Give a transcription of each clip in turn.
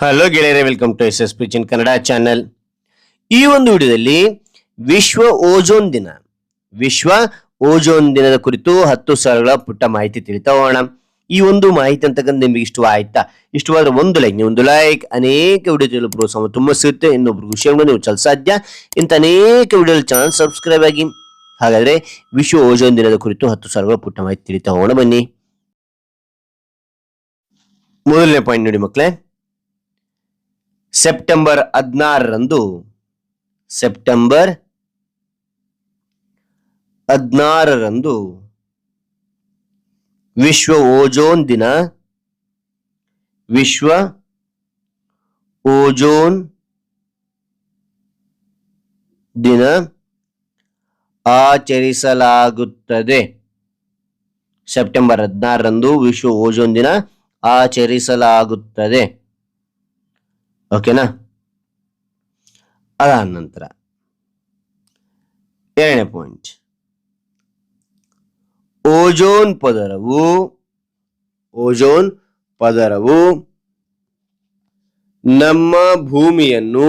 Hello ಗೆಳೆಯರೆ welcome to S S P Chin Kannada channel ಈ ಒಂದು ವಿಡಿಯೋದಲ್ಲಿ ವಿಶ್ವ ಓಜೋನ್ ದಿನ. ವಿಶ್ವ ಓಜೋನ್ ದಿನದ ಕುರಿತು ಹತ್ತು ಸಾವಿರಗಳ ಪುಟ್ಟ ಮಾಹಿತಿ ತಿಳಿತಾ ಹೋಗೋಣ ಈ ಒಂದು ಮಾಹಿತಿ ಅಂತಕ್ಕಂಥ ನಿಮಗೆ ಇಷ್ಟವಾಯ್ತಾ? ಇಷ್ಟವಾದ್ರೆ ಒಂದು ಲೈಕ್ ನೀವು ಒಂದು ಲೈಕ್ ಅನೇಕ ವಿಡಿಯೋ ತಿಳಿಯಲು ಪ್ರೋತ್ಸಾಹ ತುಂಬ ಸಿಗುತ್ತೆ. ಇನ್ನೊಬ್ರು ಶೇರ್ ನೀವು ಚಲ ಸಾಧ್ಯ. ಇಂಥ ಅನೇಕ ವಿಡಿಯೋ ಚಾನಲ್ ಸಬ್ಸ್ಕ್ರೈಬ್ ಆಗಿ. ಹಾಗಾದ್ರೆ ವಿಶ್ವ ಓಜೋನ್ ದಿನದ ಕುರಿತು ಹತ್ತು ಸಾವಿರಗಳ ಪುಟ್ಟ ಮಾಹಿತಿ ತಿಳಿತಾ ಹೋಗೋಣ ಬನ್ನಿ. ಮೊದಲನೇ ಪಾಯಿಂಟ್ ನೋಡಿ ಮಕ್ಕಳೇ. ಸೆಪ್ಟೆಂಬರ್ ಹದಿನಾರರಂದು ಸೆಪ್ಟೆಂಬರ್ ಹದಿನಾರರಂದು ವಿಶ್ವ ಓಜೋನ್ ದಿನ, ವಿಶ್ವ ಓಜೋನ್ ದಿನ ಆಚರಿಸಲಾಗುತ್ತದೆ. ಸೆಪ್ಟೆಂಬರ್ ಹದಿನಾರರಂದು ವಿಶ್ವ ಓಜೋನ್ ದಿನ ಆಚರಿಸಲಾಗುತ್ತದೆ. ಓಕೆನಾ ಅದಾದ ನಂತರ ಎರಡನೇ ಪಾಯಿಂಟ್ ಓಜೋನ್ ಪದರವು ಓಜೋನ್ ಪದರವು ನಮ್ಮ ಭೂಮಿಯನ್ನು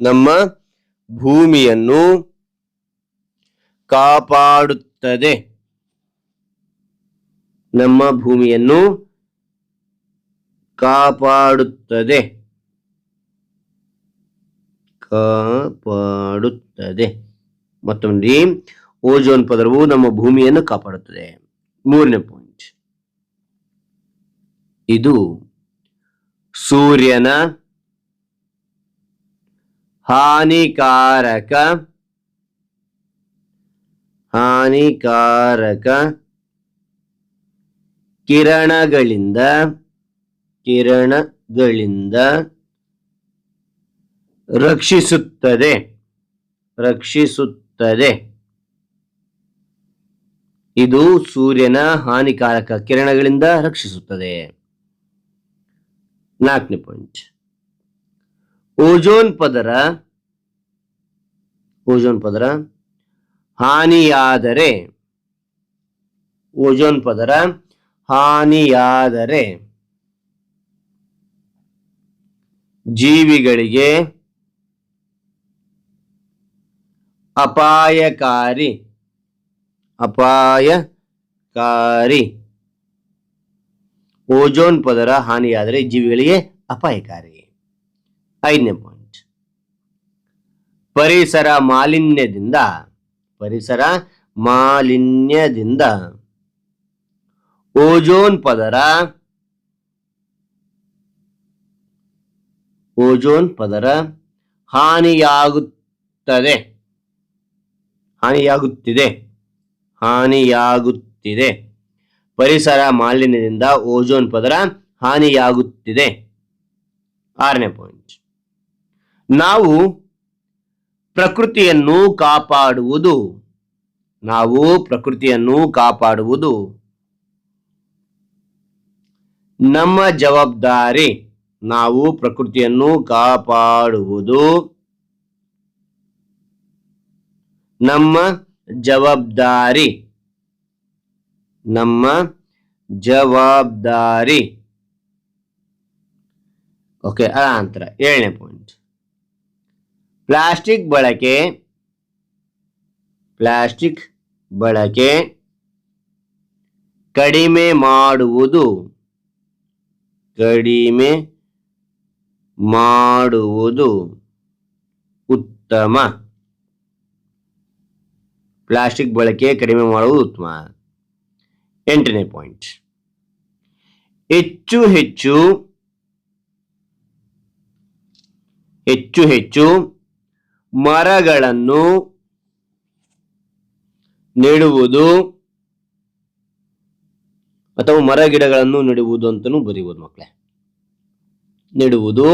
ನಮ್ಮ ಭೂಮಿಯನ್ನು ಕಾಪಾಡುತ್ತದೆ. ನಮ್ಮ ಭೂಮಿಯನ್ನು ಕಾಪಾಡುತ್ತದೆ. ಕಾಪಾಡುತ್ತದೆ. ಮತ್ತೊಂದು ಓಜೋನ್ ಪದರವು ನಮ್ಮ ಭೂಮಿಯನ್ನು ಕಾಪಾಡುತ್ತದೆ. ಮೂರನೇ ಪಾಯಿಂಟ್ ಇದು ಸೂರ್ಯನ ಹಾನಿಕಾರಕ ಹಾನಿಕಾರಕ ಕಿರಣಗಳಿಂದ ಕಿರಣಗಳಿಂದ ರಕ್ಷಿಸುತ್ತದೆ. ರಕ್ಷಿಸುತ್ತದೆ. ಇದು ಸೂರ್ಯನ ಹಾನಿಕಾರಕ ಕಿರಣಗಳಿಂದ ರಕ್ಷಿಸುತ್ತದೆ. ನಾಲ್ಕನೇ ಪಾಯಿಂಟ್ ಓಜೋನ್ ಪದರ ಓಜೋನ್ ಪದರ ಹಾನಿಯಾದರೆ, ಓಜೋನ್ ಪದರ ಹಾನಿಯಾದರೆ ಜೀವಿಗಳಿಗೆ ಅಪಾಯಕಾರಿ ಅಪಾಯಕಾರಿ. ಓಜೋನ್ ಪದರ ಹಾನಿಯಾದರೆ ಜೀವಿಗಳಿಗೆ ಅಪಾಯಕಾರಿ. ಐದನೇ ಪಾಯಿಂಟ್ ಪರಿಸರ ಮಾಲಿನ್ಯದಿಂದ ಪರಿಸರ ಮಾಲಿನ್ಯದಿಂದ ಓಜೋನ್ ಪದರ ಓಜೋನ್ ಪದರ ಹಾನಿಯಾಗುತ್ತದೆ. ಹಾನಿಯಾಗುತ್ತಿದೆ. ಹಾನಿಯಾಗುತ್ತಿದೆ. ಪರಿಸರ ಮಾಲಿನ್ಯದಿಂದ ಓಜೋನ್ ಪದರ ಹಾನಿಯಾಗುತ್ತಿದೆ. ಆರನೇ ಪಾಯಿಂಟ್. ನಾವು ಪ್ರಕೃತಿಯನ್ನು ಕಾಪಾಡುವುದು. ನಾವು ಪ್ರಕೃತಿಯನ್ನು ಕಾಪಾಡುವುದು. ನಮ್ಮ ಜವಾಬ್ದಾರಿ. ನಾವು ಪ್ರಕೃತಿಯನ್ನು ಕಾಪಾಡುವುದು. ನಮ್ಮ ಜವಾಬ್ದಾರಿ. ನಮ್ಮ ಜವಾಬ್ದಾರಿ. ಓಕೆ ನಂತರ ಏಳನೇ ಪಾಯಿಂಟ್ ಪ್ಲಾಸ್ಟಿಕ್ ಬಳಕೆ. ಪ್ಲಾಸ್ಟಿಕ್ ಬಳಕೆ ಕಡಿಮೆ ಮಾಡುವುದು. ಕಡಿಮೆ ಮಾಡುವುದು ಉತ್ತಮ. ಪ್ಲಾಸ್ಟಿಕ್ ಬಳಕೆ ಕಡಿಮೆ ಮಾಡುವುದು ಉತ್ತಮ. ಎಂಟನೇ ಪಾಯಿಂಟ್ ಹೆಚ್ಚು ಹೆಚ್ಚು ಹೆಚ್ಚು ಹೆಚ್ಚು ಮರಗಳನ್ನು ನೆಡುವುದು ಅಥವಾ ಮರ ಗಿಡಗಳನ್ನು ನೆಡುವುದು ಅಂತಲೂ ಬರೀಬೋದು ಮಕ್ಕಳೇ ನೆಡುವುದು.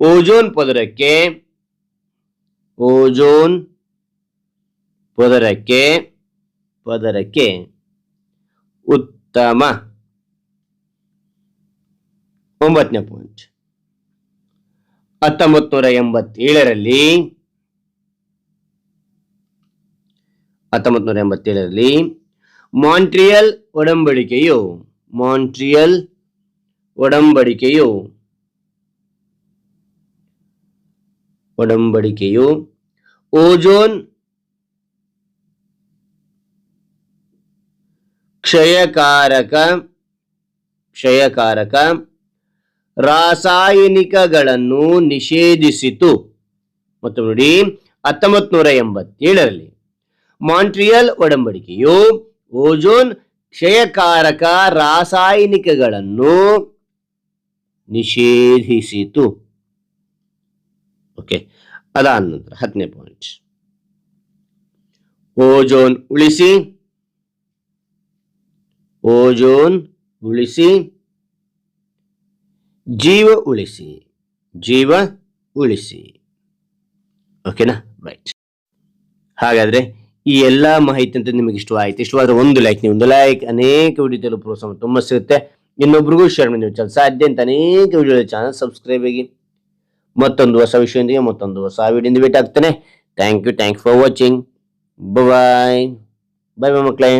ಓಜೋನ್ ಪದರಕ್ಕೆ ಓಜೋನ್ ಪದರಕ್ಕೆ ಪದರಕ್ಕೆ ಉತ್ತಮ. ಒಂಬತ್ತನೇ ಪಾಯಿಂಟ್ ಹತ್ತೊಂಬತ್ತು ನೂರ ಎಂಬತ್ತೇಳರಲ್ಲಿ ಹತ್ತೊಂಬತ್ತು ನೂರ ಎಂಬತ್ತೇಳರಲ್ಲಿ ಮಾಂಟ್ರಿಯಲ್ ಒಡಂಬಡಿಕೆಯು ಮಾಂಟ್ರಿಯಲ್ ಒಡಂಬಡಿಕೆಯು ಒಡಂಬಡಿಕೆಯು ಓಜೋನ್ ಕ್ಷಯಕಾರಕ ಕ್ಷಯಕಾರಕ ರಾಸಾಯನಿಕಗಳನ್ನು ನಿಷೇಧಿಸಿತು. ಮತ್ತು ನೋಡಿ ಹತ್ತೊಂಬತ್ತು ನೂರ ಎಂಬತ್ತೇಳರಲ್ಲಿ ಮಾಂಟ್ರಿಯಲ್ ಒಡಂಬಡಿಕೆಯು ಓಜೋನ್ ಕ್ಷಯಕಾರಕ ರಾಸಾಯನಿಕಗಳನ್ನು ನಿಷೇಧಿಸಿತು. ಓಕೆ ಅದಾದ ನಂತರ ಹತ್ತನೇ ಪಾಯಿಂಟ್ ಓಜೋನ್ ಉಳಿಸಿ ಓಜೋನ್ ಉಳಿಸಿ ಜೀವ ಉಳಿಸಿ ಜೀವ ಉಳಿಸಿ ಓಕೆನಾ ರೈಟ್ ಹಾಗಾದ್ರೆ ಈ ಎಲ್ಲಾ ಮಾಹಿತಿ ಅಂತ ನಿಮಗೆ ಇಷ್ಟವಾಯ್ತು. ಇಷ್ಟವಾದ್ರೆ ಒಂದು ಲೈಕ್ ನೀವು ಒಂದು ಲೈಕ್ ಅನೇಕ ವಿಡಿಯೋ ತಲುಪುವ ಪ್ರೋತ್ಸಾಹ ತುಂಬ ಸಿಗುತ್ತೆ. ಇನ್ನೊಬ್ರಿಗೂ ಶೇರ್ ಮಾಡಿ ನೀವು ಸಾಧ್ಯ ಅಂತ ಅನೇಕ ವಿಡಿಯೋ ಚಾನಲ್ ಸಬ್ಸ್ಕ್ರೈಬ್ ಆಗಿ. ಮತ್ತೊಂದು ಹೊಸ ವಿಷಯದೊಂದಿಗೆ ಮತ್ತೊಂದು ಹೊಸ ವಿಡಿಯೋದಿಂದ ಭೇಟಿ ಆಗ್ತಾನೆ thank you thank for watching bye bye bye ಮಕ್ಕಳೇ.